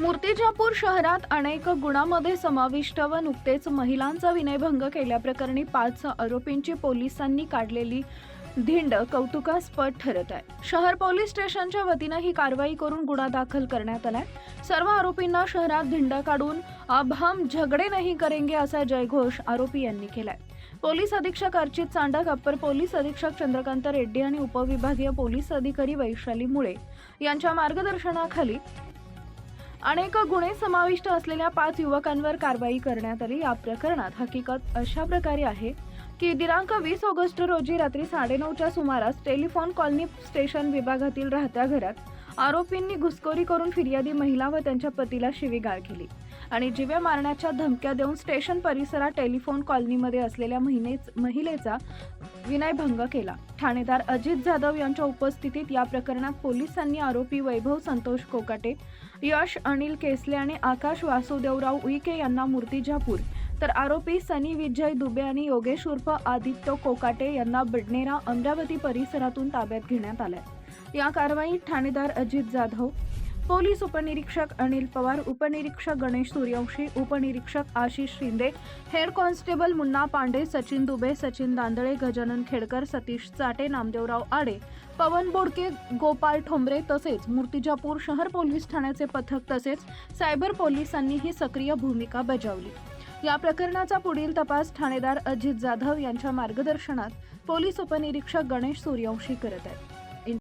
मूर्तिजापूर शहरात अनेक गुणांमध्ये समाविष्ट व नुकतेच महिलांचा विनयभंग केल्याप्रकरणी पाच आरोपींची पोलिसांनी काढलेली धिंड कौतुकास्पद ठरत आहे. शहर पोलीस स्टेशनच्या वतीनं ही कारवाई करून गुन्हा दाखल करण्यात आलाय. सर्व आरोपींना शहरात धिंड काढून अब हम झगडे नहीं करेंगे असा जयघोष आरोपी यांनी केलाय. पोलीस अधीक्षक अर्चित चांडक अप्पर पोलीस अधीक्षक चंद्रकांत रेड्डी आणि उपविभागीय पोलीस अधिकारी वैशाली मुळे यांच्या मार्गदर्शनाखाली अनेक गुन्हे समाविष्ट असलेल्या पाच युवकांवर कारवाई करण्यात आली. या प्रकरणात हकीकत अशा प्रकारे आहे की दिनांक वीस ऑगस्ट रोजी रात्री साडेनऊच्या सुमारास टेलिफोन कॉलनी स्टेशन विभागातील राहत्या घरात आरोपींनी घुसखोरी करून फिर्यादी महिला व त्यांच्या पतीला शिवीगाळ केली. आणि जिवे मारण्याच्या धमक्या देऊन स्टेशन परिसरात टेलिफोन कॉलनीमध्ये असलेल्या महिनेच महिलेचा विनयभंग केला. ठाणेदार अजित जाधव यांच्या उपस्थितीत या प्रकरणात पोलिसांनी आरोपी वैभव संतोष कोकाटे यश अनिल केसले आणि आकाश वासुदेवराव उईके यांना मूर्तिजापूर तर आरोपी सनी विजय दुबे आणि योगेश उर्फ आदित्य कोकाटे यांना बडनेरा अमरावती परिसरातून ताब्यात घेण्यात आलाय. या कारवाईत ठाणेदार अजित जाधव पोलीस उपनिरीक्षक अनिल पवार उपनिरीक्षक गणेश सूर्यवंशी उपनिरीक्षक आशिष शिंदे हेड कॉन्स्टेबल मुन्ना पांडे सचिन दुबे सचिन दांदळे गजानन खेडकर सतीश चाटे नामदेवराव आडे पवन बोडके गोपाल ठोंबरे तसेच मूर्तिजापूर शहर पोलीस ठाण्याचे पथक तसेच सायबर पोलिसांनी ही सक्रिय भूमिका बजावली. या प्रकरणाचा पुढील तपास ठाणेदार अजित जाधव यांच्या मार्गदर्शनात पोलीस उपनिरीक्षक गणेश सूर्यवंशी करत आहेत.